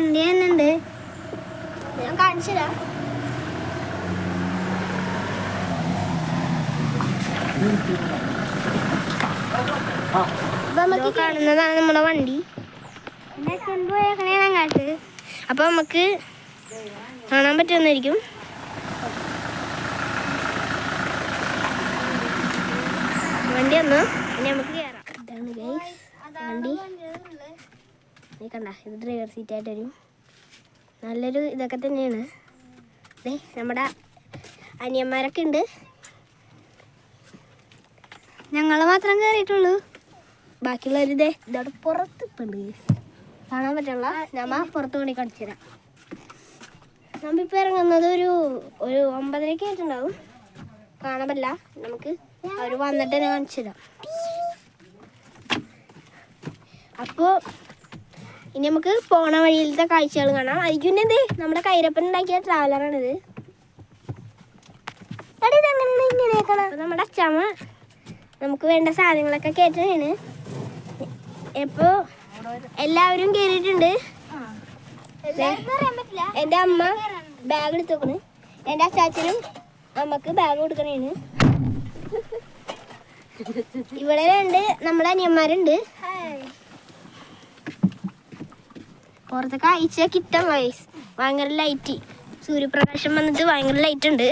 വണ്ടി തന്നെ ഉണ്ട് ഞാൻ കാണിച്ചു തരാം കാണുന്നതാണ് നമ്മുടെ വണ്ടി. അങ്ങോട്ട്. അപ്പൊ നമുക്ക് കാണാൻ പറ്റുന്നായിരിക്കും വണ്ടി വന്നു. ഇനി നമുക്ക് കയറാം ഇതാണ് ഗൈസ് വണ്ടി നീ കണ്ട. ഇത് ഡ്രൈവർ സീറ്റ് ആയിട്ട് വരും. നല്ലൊരു ഇതൊക്കെ തന്നെയാണ്. അതെ നമ്മുടെ അനിയന്മാരൊക്കെ ഉണ്ട്. ഞങ്ങൾ മാത്രം കയറിയിട്ടുള്ളൂ ബാക്കിയുള്ളവർ ഇതേ ഇതവിടെ പുറത്ത് ഇപ്പുണ്ട് കാണാൻ പറ്റുള്ള? നമ്മ പുറത്ത് കൂടി കളിച്ചു തരാം. നമ്മിപ്പോൾ ഇറങ്ങുന്നത് ഒരു ഒരു ഒമ്പതരയ്ക്ക് ആയിട്ടുണ്ടാവും. കാണാൻ പറ്റില്ല. നമുക്ക് അവർ വന്നിട്ട് തന്നെ കാണിച്ചു തരാം. അപ്പോൾ ഇനി നമുക്ക് പോണ വഴിയിലത്തെ കാഴ്ചകൾ കാണാം. പിന്നെ എന്തേ? നമ്മുടെ കൈരപ്പൻ ഉണ്ടാക്കിയ ട്രാവലറാണിത് നമ്മുടെ അച്ചാമ്മ നമുക്ക് വേണ്ട സാധനങ്ങളൊക്കെ കയറ്റാണ് ഇപ്പോ എല്ലാവരും കയറിയിട്ടുണ്ട് എന്റെ അമ്മ ബാഗ് എടുത്തോക്കണ് എന്റെ അച്ചാച്ചനും അമ്മയ്ക്ക് ബാഗ് കൊടുക്കണേണ്. ഇവിടെ രണ്ട് നമ്മുടെ അനിയന്മാരുണ്ട്. പുറത്തെ അയച്ചാൽ കിട്ടാൻ വയസ് ഭയങ്കര ലൈറ്റ് സൂര്യപ്രകാശം വന്നിട്ട് ഭയങ്കര ലൈറ്റ് ഉണ്ട്?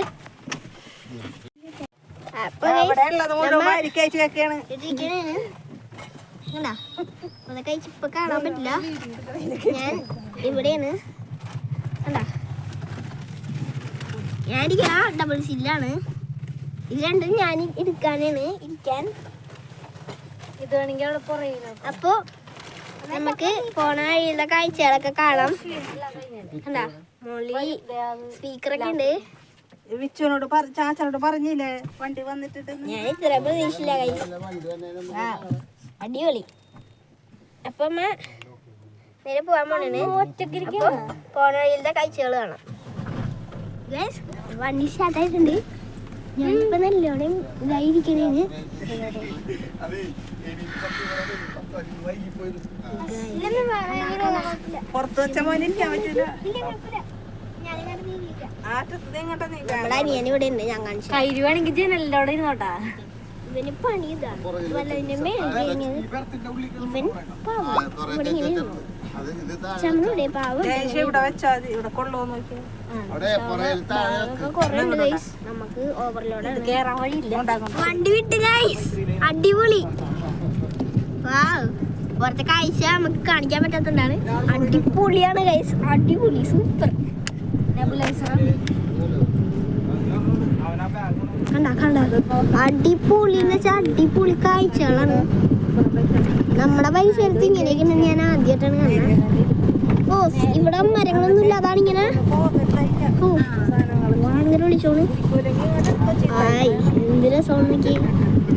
പുറത്തെ കാഴ്ച ഇപ്പൊ കാണാൻ പറ്റില്ല. ഞാൻ ഇവിടെയാണ്. കണ്ടാ? ഞാൻ ഇരിക്കണ ഡബിൾ സില്ലാണ് ഇത് രണ്ടും ഞാൻ എടുക്കാനാണ്. ഇരിക്കാൻ. ഇത് വേണമെങ്കിൽ അവിടെ പുറകിലോ അപ്പോ നമുക്ക് പോണ വഴിയുള്ള കാഴ്ചകളൊക്കെ കാണാം. എന്താ മോളി സ്പീക്കറൊക്കെ ഉണ്ട്. വിച്ചുവിനോട് പറ- ചാച്ചനോട് പറഞ്ഞില്ലേ? വണ്ടി വന്നിട്ട് ഞാൻ ഇത്ര പ്രതീക്ഷയില്ല അടിപൊളി. അപ്പൊ അമ്മ നേരെ പോവാൻ പോണേ അപ്പൊ പോണ വഴിയിലത്തെ കാഴ്ചകൾ കാണാം. Guys, വണ്ടി സ്റ്റാർട്ടായിട്ടുണ്ട് ഞാനിപ്പോ നല്ലോണം ഇതായിരിക്കണേന് പുറത്ത് വെച്ച മോനെ ഇരിക്കാൻ പറ്റില്ല ജനലിന്റെ അവിടെ ഇരുന്നോട്ടാ ഇവന് പണി പാവം നമുക്ക് ഓവർലോഡ് വണ്ടി വിട്ട് അടിപൊളി പുറത്തെ കാഴ്ച നമുക്ക് കാണിക്കാൻ പറ്റാത്തതാണ് അടിപൊളിയാണ് ഗൈസ് അടിപൊളി സൂപ്പർ കണ്ട കണ്ട. അടിപൊളി എന്ന് വെച്ചാൽ അടിപൊളി കാഴ്ചകളാണ്. നമ്മുടെ പരിസരത്ത് ഇങ്ങനെയൊക്കെ ഞാൻ ആദ്യമായിട്ടാണ് കാണുന്നത്. ഓ ഇവിടെ മരങ്ങളൊന്നും ഇല്ല. അതാണ് ഇങ്ങനെ. ഓ അങ്ങനെ വിളിച്ചോണ്. ആയി എന്ത് രസം നോക്കി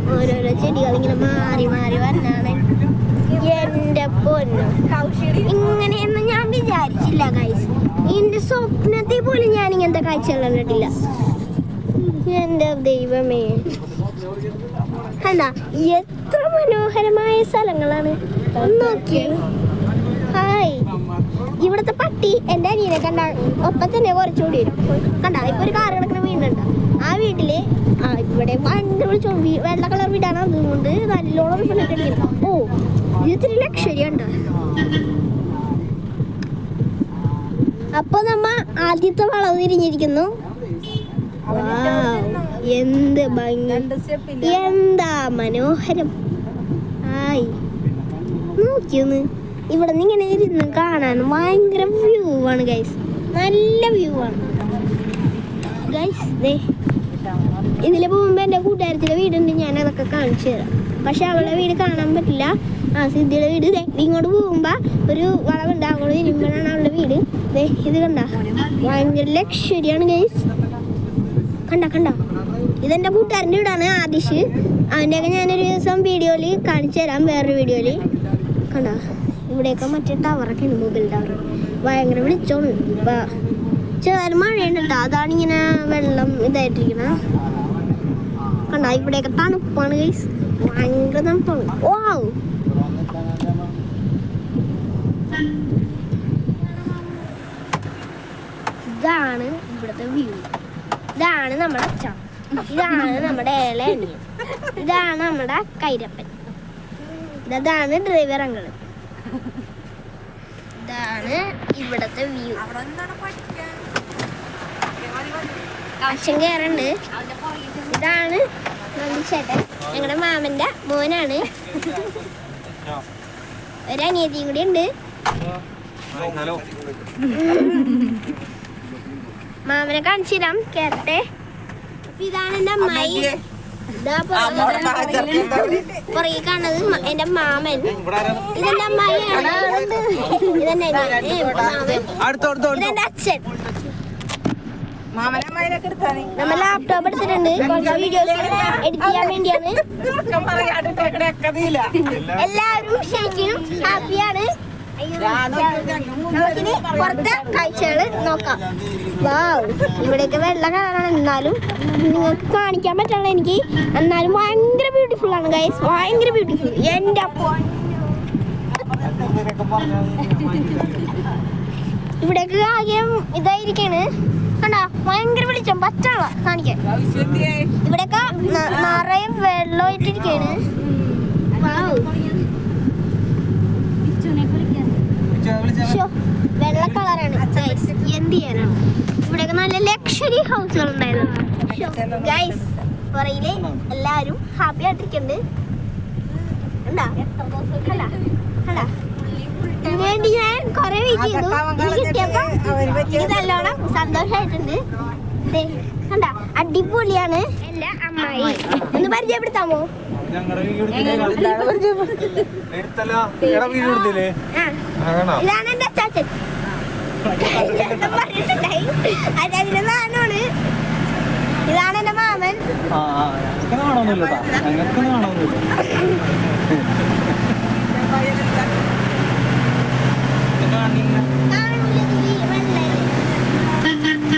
ഓരോരോ ചെടികൾ ഇങ്ങനെ മാറി മാറി വന്നാണ്. എന്റെ പൊന്നു. ഇങ്ങനെയൊന്നും ഞാൻ വിചാരിച്ചില്ല കാഴ്ച എന്റെ സ്വപ്നത്തിൽ പോലും ഞാൻ ഇങ്ങനത്തെ കാഴ്ചകൾ കണ്ടിട്ടില്ല. എന്റെ ദൈവമേ. അല്ല എത്ര മനോഹരമായ സ്ഥലങ്ങളാണ്. നോക്കിയേ. ഹായ്. ഇവിടുത്തെ പട്ടി എന്റെ അനിയനെ കണ്ട ഒപ്പം തന്നെ കുറച്ചുകൂടി വരും. കണ്ട ഇപ്പൊ ഒരു കാർ കിടക്കുന്ന വീടുണ്ട് ആ വീട്ടിൽ ആ ഇവിടെ ഭയങ്കര വിളിച്ചോ. വെള്ള കളർ വീടാണ് അതുകൊണ്ട് നല്ലോണം റിസൾട്ട് അടിക്കണം ഓ ഇത് ഇത്തിരി ലക്ഷറി ഉണ്ട് അപ്പൊ നമ്മ ആദ്യത്തെ വളവ് തിരിഞ്ഞിരിക്കുന്നു. എന്ത് ഭംഗി. എന്താ മനോഹരം. ആയി നോക്കിയൊന്ന്. ഇവിടെ നിന്ന് ഇങ്ങനെ ഇരുന്ന് കാണാൻ ഭയങ്കര വ്യൂ ആണ് ഗൈസ് നല്ല വ്യൂ ആണ്. ഗൈസ് ദേ ഇതിൽ പോകുമ്പോൾ എന്റെ കൂട്ടുകാരത്തിന്റെ വീടുണ്ട് ഞാൻ അതൊക്കെ കാണിച്ചു തരാം. പക്ഷെ അവളുടെ വീട് കാണാൻ പറ്റില്ല. ആ സിദ്ധിയുടെ വീട് ഇങ്ങോട്ട് പോകുമ്പോൾ ഒരു വളവുണ്ട് അങ്ങോട്ട് വരുമ്പോഴാണ് അവളുടെ വീട്. ഇത് കണ്ട? ഭയങ്കര ലക്ഷരിയാണ് ഗൈസ് കണ്ട കണ്ട? ഇതെന്റെ കൂട്ടുകാരന്റെ വീടാണ് ആദിഷ്. അവന്റെയൊക്കെ ഞാനൊരു ദിവസം വീഡിയോയിൽ കാണിച്ചു തരാം വേറൊരു വീഡിയോയിൽ. കണ്ട? ഇവിടെയൊക്കെ മറ്റേ ടവറൊക്കെ ഉണ്ട് മൊബൈൽ ടവർ. ഭയങ്കര വിളിച്ചോണ് ഇപ്പൊ ചെറുതായി മഴയുണ്ട് കേട്ടോ അതാണ് ഇങ്ങനെ വെള്ളം ഇതായിട്ടിരിക്കണ. കണ്ട ഇവിടെയൊക്കെ തണുപ്പാണ് ഗൈസ് ഭയങ്കര തണുപ്പാണ്. ഓ ഇതാണ് ഇവിടുത്തെ വ്യൂ ഇതാണ് നമ്മുടെ അച്ഛൻ. ഇതാണ് നമ്മുടെ ഏല അനിയൻ. ഇതാണ് നമ്മുടെ കൈരപ്പൻ. ഇതാണ് ഡ്രൈവർ അങ്ങൾ ഇതാണ് ഇവിടത്തെ വ്യൂ അച്ഛൻ കയറുണ്ട് ഇതാണ് ഞങ്ങളുടെ മാമന്റെ മോനാണ്. ഒരു അനിയത്തിയും കൂടി ഉണ്ട്. മാമനെ കാണിച്ചിരാം കേരട്ടെ ഇതാണ് എന്റെ അമ്മായി. പുറകെ കാണുന്നത് എന്റെ മാമൻ? ഇതെന്റെ അമ്മായിയാണ്. ഇതെന്റെ അച്ഛൻ. മാമൻ അടുത്തോ അടുത്തോ അടുത്തോ ഇതെന്റെ അച്ഛൻ മാമനമ്മയിലൊക്കെ എടുത്താണി നമ്മ ലാപ്ടോപ്പ് എടുത്തിട്ടുണ്ട് കുറച്ച് വീഡിയോസ് എഡിറ്റ് ചെയ്യാൻ വേണ്ടിയാണ് എല്ലാവരും ശരിക്കും ഹാപ്പിയാണ്. നമുക്കിനി പുറത്തെ കാഴ്ചകൾ നോക്കാം. വാവ് ഇവിടെയൊക്കെ വെള്ള കളറാണ് എന്നാലും നിങ്ങൾക്ക് കാണിക്കാൻ പറ്റണ എനിക്ക് എന്നാലും ഭയങ്കര ബ്യൂട്ടിഫുൾ ആണ് ഗൈസ് ഭയങ്കര ബ്യൂട്ടിഫുൾ എന്റെ ഇവിടേക്ക് ആകെ ഇതായിരിക്കാണ്. കണ്ടാ? ഭയങ്കര വെളിച്ചം. പച്ചാള കാണിക്കാൻ ഇവിടെയൊക്കെ നിറയെ വെള്ളമായിട്ടിരിക്കാണ് വെള്ള കളറാണ്. എന്ത് ചെയ്യാനാണ്? ഇവിടെയൊക്കെ നല്ല ലക്ഷറി ഹൗസുകൾ ഉണ്ടായിരുന്നു ഗൈസ് പുറയിൽ എല്ലാരും ഹാപ്പി ആയിട്ടിരിക്കുന്നുണ്ട് എന്താ കണ്ടാ? കണ്ടാ? ഇതിന് വേണ്ടി ഞാൻ കൊറേ വെയിറ്റ് ചെയ്തു. ഇത് കിട്ടിയപ്പോ എനിക്ക് നല്ലോണം സന്തോഷമായിട്ടുണ്ട് ദേ, കണ്ടാ അടിപൊളിയാണ്. അമ്മായി. ഒന്ന് പരിചയപ്പെടുത്താമോ? ഇതാണ് എന്റെ അച്ചാച്ചൻ. പറഞ്ഞിട്ടുണ്ടായി. ഇതാണ് എന്റെ മാമൻ. കാണുന്നില്ല കേട്ടോ ഞങ്ങൾക്ക് കാണുന്നില്ല കാണൂല ഈ വെള്ളയിൽ.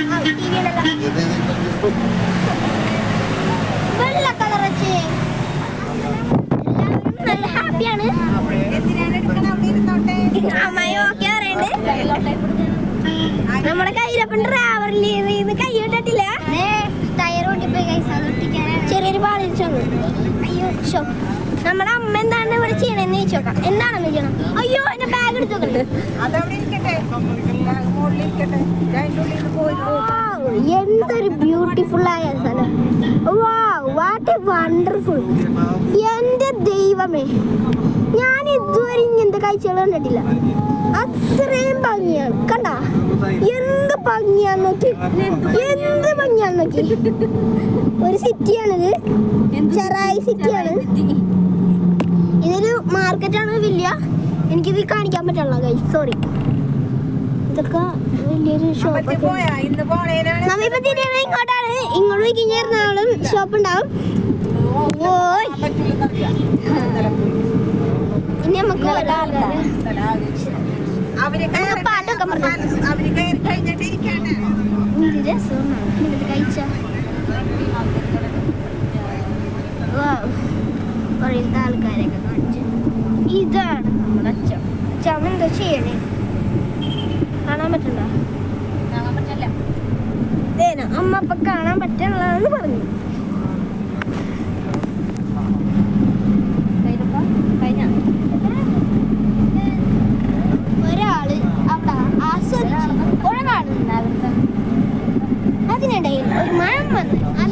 ആ, TV യിലല്ല. വെള്ള കളർ വെച്ച് എല്ലാവരും നല്ല ഹാപ്പിയാണ് അമ്മായി ഓക്കെ പറയണ്ട് നമ്മുടെ കയ്യിലപ്പം ഡ്രൈവറിൽ നിന്ന് കൈ ഇട്ടിട്ടില്ല ടയർ ഓട്ടിപ്പോയി ചെറിയൊരു പാളിച്ചു അയ്യോ ഷോ നമ്മുടെ അമ്മ എന്താണ് ഇവിടെ ചെയ്യണെന്ന് ചോദിച്ചോക്കാം എന്താണെന്ന് ചെയ്യണം അയ്യോ എന്റെ ബാഗ് എടുത്തു നോക്കണ്ട് അതവിടെ ഇരിക്കട്ടെ മുകളിൽ ഇരിക്കട്ടെ അതിന്റെ ഉള്ളിൽ നിന്ന് പോയി Wow, എന്തൊരു ബ്യൂട്ടിഫുൾ ആയ സ്ഥലം വാട്ട് എ വണ്ടർഫുൾ എന്റെ ദൈവമേ ഞാൻ ഇതുവരെ ഇങ്ങനത്തെ കാഴ്ചകൾ കണ്ടിട്ടില്ല അത്രയും ഭംഗിയാണ് കണ്ട? എന്ത് ഭംഗിയാന്ന് നോക്കി. എന്ത് ഭംഗിയാന്ന് നോക്കി. ഒരു സിറ്റിയാണിത്. ചെറായി സിറ്റിയാണ്. ഇതൊരു മാർക്കറ്റാണ് വലിയ. എനിക്കിത് കാണിക്കാൻ പറ്റില്ല ഗൈസ് സോറി ഇതൊക്കെ വലിയൊരു ഷോപ്പ് ഇങ്ങോട്ടാണ്. ഇങ്ങോട്ട് പോയി എറണാകുളം ഷോപ്പ് ഉണ്ടാവും. ഓയ്. ഇനി നമുക്ക് അവർ പാട്ടൊക്കെ അവർ കയറി കഴിഞ്ഞിട്ട് ഇരിക്കാണ് രസമാണ്. കഴിച്ച? കുറേത്തെ ആൾക്കാരൊക്കെ കാണിച്ചു. ഇതാണ് നമ്മുടെ അച്ഛൻ. അച്ഛൻ എന്താ ചെയ്യണേ? കാണാൻ പറ്റണ്ട? കാണാൻ പറ്റില്ല അമ്മ അപ്പൊ കാണാൻ പറ്റുള്ളതെന്ന് പറഞ്ഞു.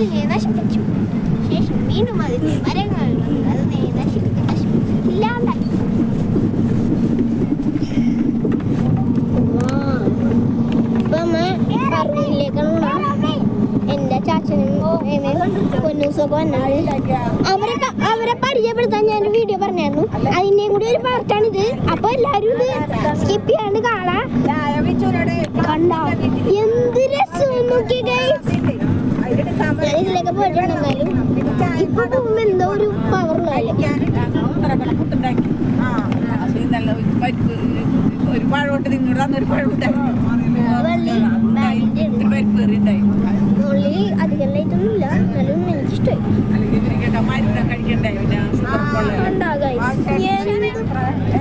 അതിനെ നശിപ്പിച്ചു ശേഷം വീണ്ടും അതിനെ മരങ്ങൾ വന്ന് അതിനെ നശിപ്പിച്ച് നശിപ്പിച്ച് ഇല്ലാണ്ടാക്കി. എന്റെ അവരെ അവരെ പരിചയപ്പെടുത്താൻ ഞാൻ വീഡിയോ പറഞ്ഞായിരുന്നു. അതിന്റെയും കൂടി ഒരു പാർട്ടാണിത്. അപ്പൊ എല്ലാരും ഇത് സ്കിപ്പ് ചെയ്യാണ്ട് കാണാം. കണ്ട? എന്ത് രസം നോക്കി ഇതിലൊക്കെ പോയിട്ടുണ്ടെന്നാലും ഇപ്പൊ പോകുമ്പോ എന്തോ ഒരു പവറുള്ളതല്ലേ ഒരു പഴോട്ട് നിന്നോട് അന്നൊരു പഴമുണ്ടായിരുന്നു ഉള്ളിൽ അധികം ലൈറ്റൊന്നും ഇല്ല. എന്നാലും എനിക്കിഷ്ടമായി അല്ലെങ്കിൽ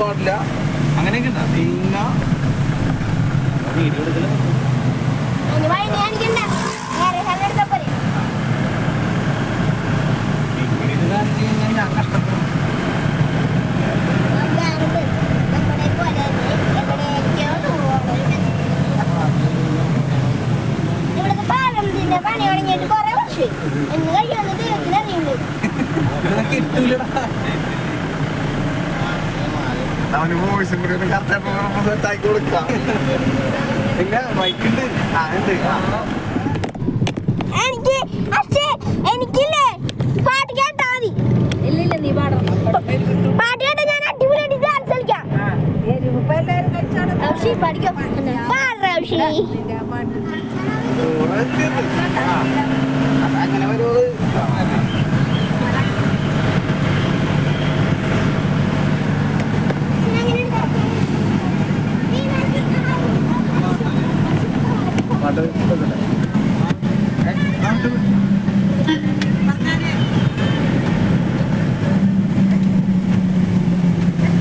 പാടില്ല അങ്ങനെയൊക്കെ ഉണ്ടോ. പിന്നെ വീഡിയോ എടുക്കല ഇനി വഴി കാണിക്കണ്ട. നേരെ സ്ഥലം എടുത്താ പോരെ. ഇത് കാണിച്ചു കഴിഞ്ഞാൽ ഞാൻ കഷ്ടപ്പെടും അതാണിത്. നമ്മുടെ പോലെ എവിടേക്കോ പോകുന്നത്. ഇവിടുത്തെ പാലത്തിന്റെ പണി തുടങ്ങിയിട്ട് കുറെ വർഷമായി. എന്ന് കഴിയുമെന്ന് ദൈവത്തിന് അറിയുള്ളൂ? അവന് വോയിസും കൂടി ഒന്ന് കറക്റ്റായിട്ട് സെറ്റാക്കി കൊടുക്കാം. പിന്നെ മൈക്കുണ്ട് ആ ഉണ്ട്. എനിക്ക് പക്ഷേ എനിക്കില്ലേ? പാട്ട് കേട്ടാ മതി. ഇല്ലില്ല നീ പാടണം. പാട്ട് കേട്ടാ ഞാൻ അടിപൊളിയായിട്ട് ഡാൻസ് കളിക്കാം. ഔഷി പഠിക്കാം? പാടുற ഔഷി. അങ്ങനെ വരുമോ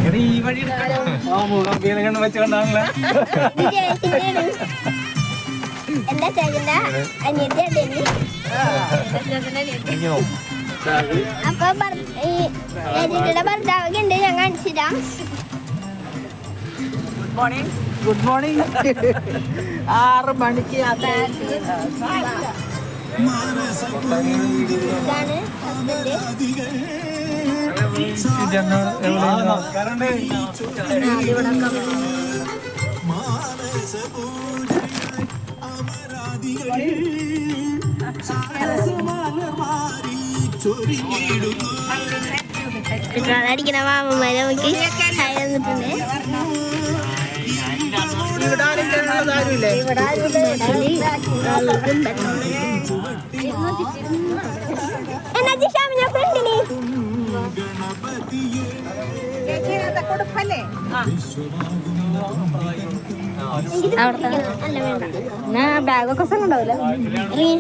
എടാ, ഈ വഴി? ആ മുഖം പീല എന്താ ചേട്ടന്റെ അനിയത്തി അടേന് അപ്പൊ ഭർ- ഈ ചേച്ചിയുടെ ഭർത്താവൊക്കെ ഉണ്ട് ഞാൻ കാണിച്ചിരാം മോർണിംഗ് ഗുഡ് മോർണിംഗ് ആറ് മണിക്ക് അത് അടിക്കണ മാമന്മാരെ നമുക്ക് ചായ തന്നിട്ടുണ്ട്. എന്നാ ജിഷാമിനെ ഫ്രണ്ടിന് കൊടുപ്പല്ലേ അല്ല വേണ്ട ബാഗൊക്കെ സ്ഥലം ഉണ്ടാവില്ല ഇറങ്ങി,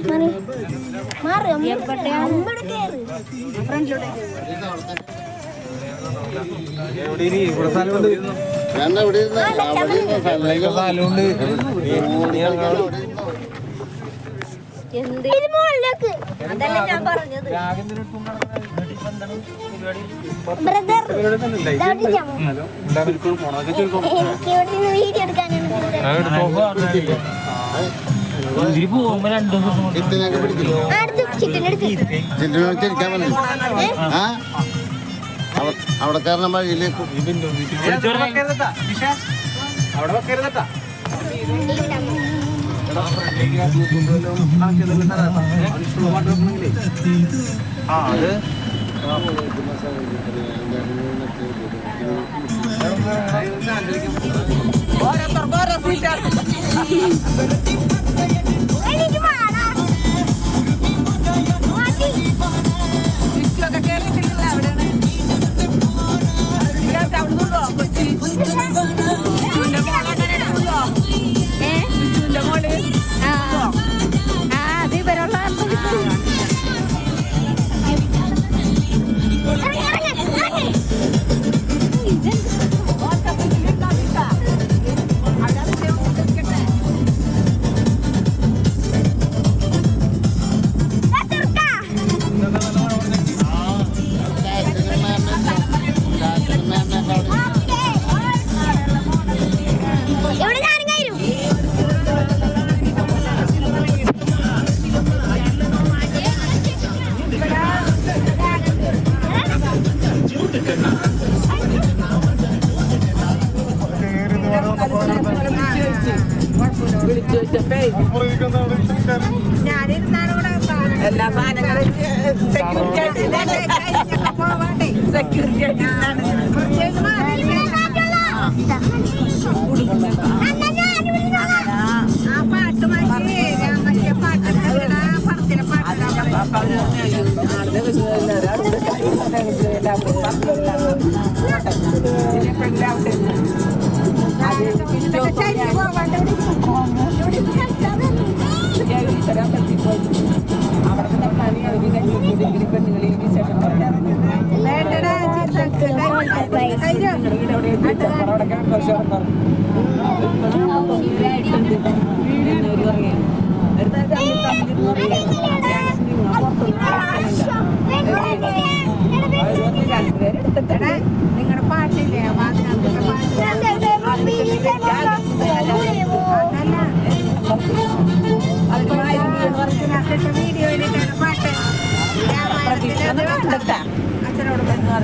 മാറി. മാറി, അമ്മ- അമ്മടെ കേറ്. എവിടെ ഇരി? ഇവിടെ സ്ഥലമുണ്ട്. ഞാൻ അവിടെ ഇരുന്ന് അവിടെ ഇരുന്ന് ഇവിടെയൊക്കെ സ്ഥലമുണ്ട്. നീ അങ്ങോട്ട് ഇത് മുകളിലേക്ക് അതല്ല ഞാൻ പറഞ്ഞത് അവിടെ കയറുന്ന വഴിയിലേക്ക് അവിടെ വെക്കരുതട്ടാ. നിഷ, അവിടെ വെക്കരുതട്ടാ. ആ അത് ഓരോരുത്തർക്ക് ഓരോ സീറ്റാണ് എനിക്ക് വേണം. മതി. ചുറ്റൊക്കെ കേറിയിട്ടില്ല അവിടെയാണ് ഇയാൾക്ക് അവിടെ നിന്നോ കൊച്ചി അവിടെ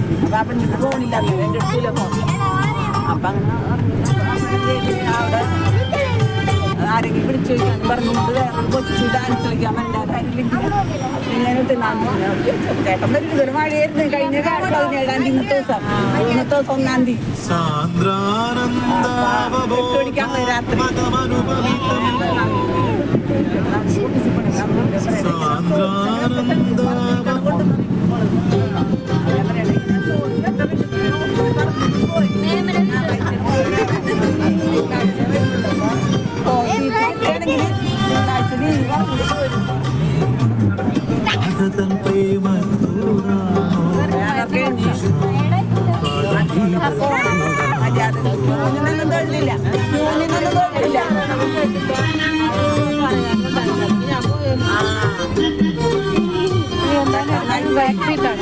പറഞ്ഞു അപ്പൊ അവന്റെ ഫോണില്ല എന്റെ അടുത്തില്ല ഫോൺ അപ്പൊ അങ്ങനെ അവിടെ ആരെങ്കിലും വിളിച്ചു ചോദിക്കാൻ പറഞ്ഞിട്ട് വേറെ കൊച്ചു ഡാൻസ് കളിക്കാൻ ചേട്ടൻ വരുന്നത് മഴയായിരുന്നു കഴിഞ്ഞ പതിനേഴാം തീയതി ഇന്നത്തെ ദിവസം ഇന്നത്തെ ദിവസം ഒന്നാം തീയതി എട്ടുമണിക്കാൻ രാത്രി അച്ഛനെല്ലാം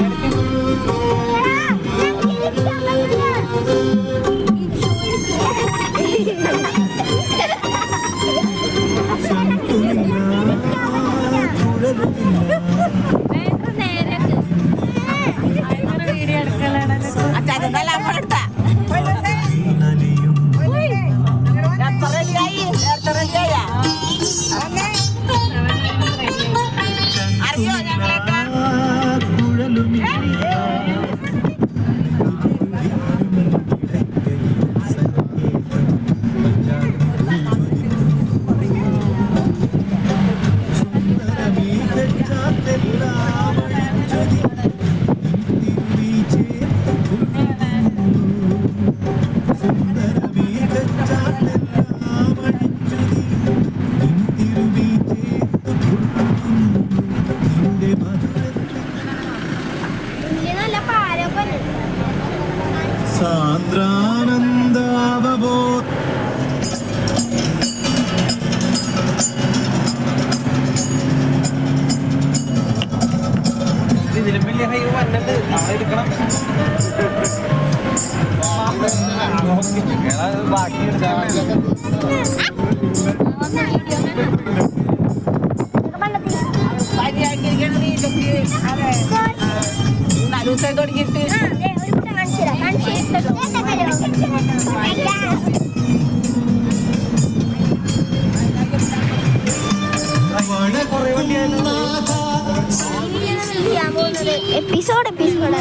വലിയ ഹൈ വന്നിട്ട് നമ്മളെ എടുക്കണം. ബാക്കി നാല് ദിവസമായി തുടങ്ങിയിട്ട് எபிசோட் எபிசோட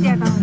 വൃത്തിയാക്കാൻ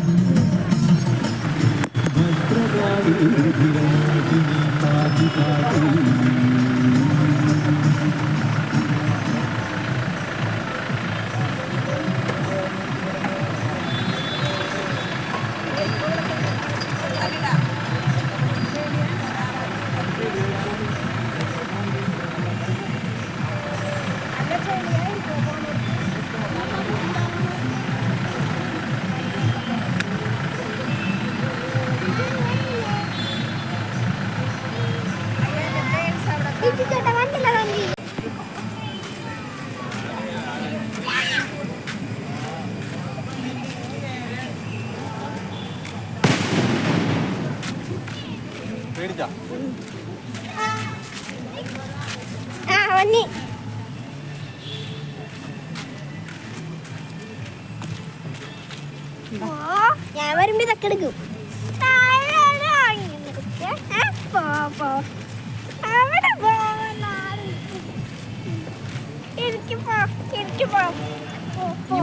ഞാൻ വരുമ്പോ ഇതൊക്കെ എടുക്കും.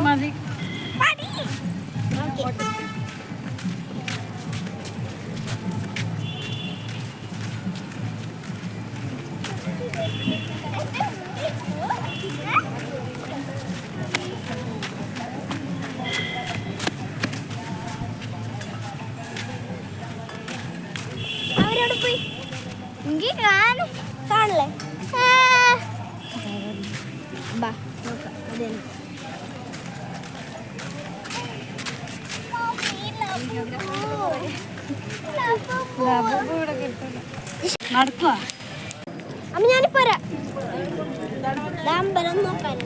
മതി. അവരോട് അമ്മ ഞാനിപ്പോ വരാം ദാ അമ്പലം നോക്കാൻ?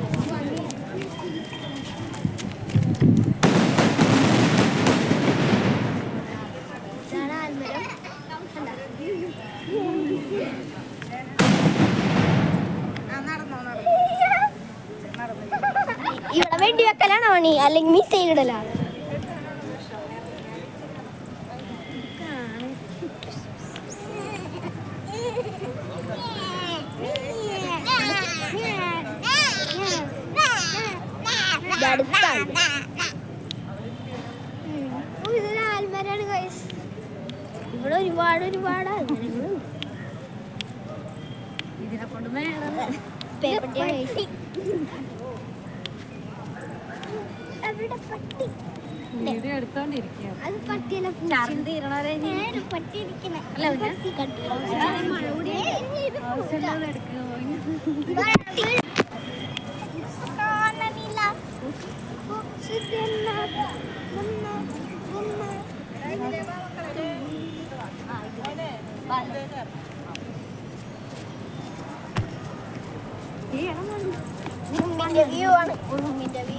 ഇവിടെ വേണ്ടി വെക്കലാണോ പണി അല്ലെങ്കിൽ മിസൈൽ അടുത്താണ് ഇതൊരു ആൽമരാണ് ഗൈസ് ഇവിടെ ഒരുപാട് ഒരുപാട് ആൽമരങ്ങളുണ്ട് ഇതിനെ കൊണ്ട് മേളം പേപ്പട്ടി ഗൈസ് അവിടെ പട്ടി വീഡിയോ എടുത്തോണ്ടിരിക്കുക അത് പട്ടിയല്ല ചാർജ് തീരണവരെ ഇനി പട്ടി ഇരിക്കണേ അല്ല, പിന്നെ? പട്ടി കണ്ടോ? മഴ കൂടി. ആവശ്യമുള്ളത് എടുക്കുക കാണലില്ല ഉമ്മിന്റെ വ്യൂ ആണ്. ഉമ്മിന്റെ വ്യൂ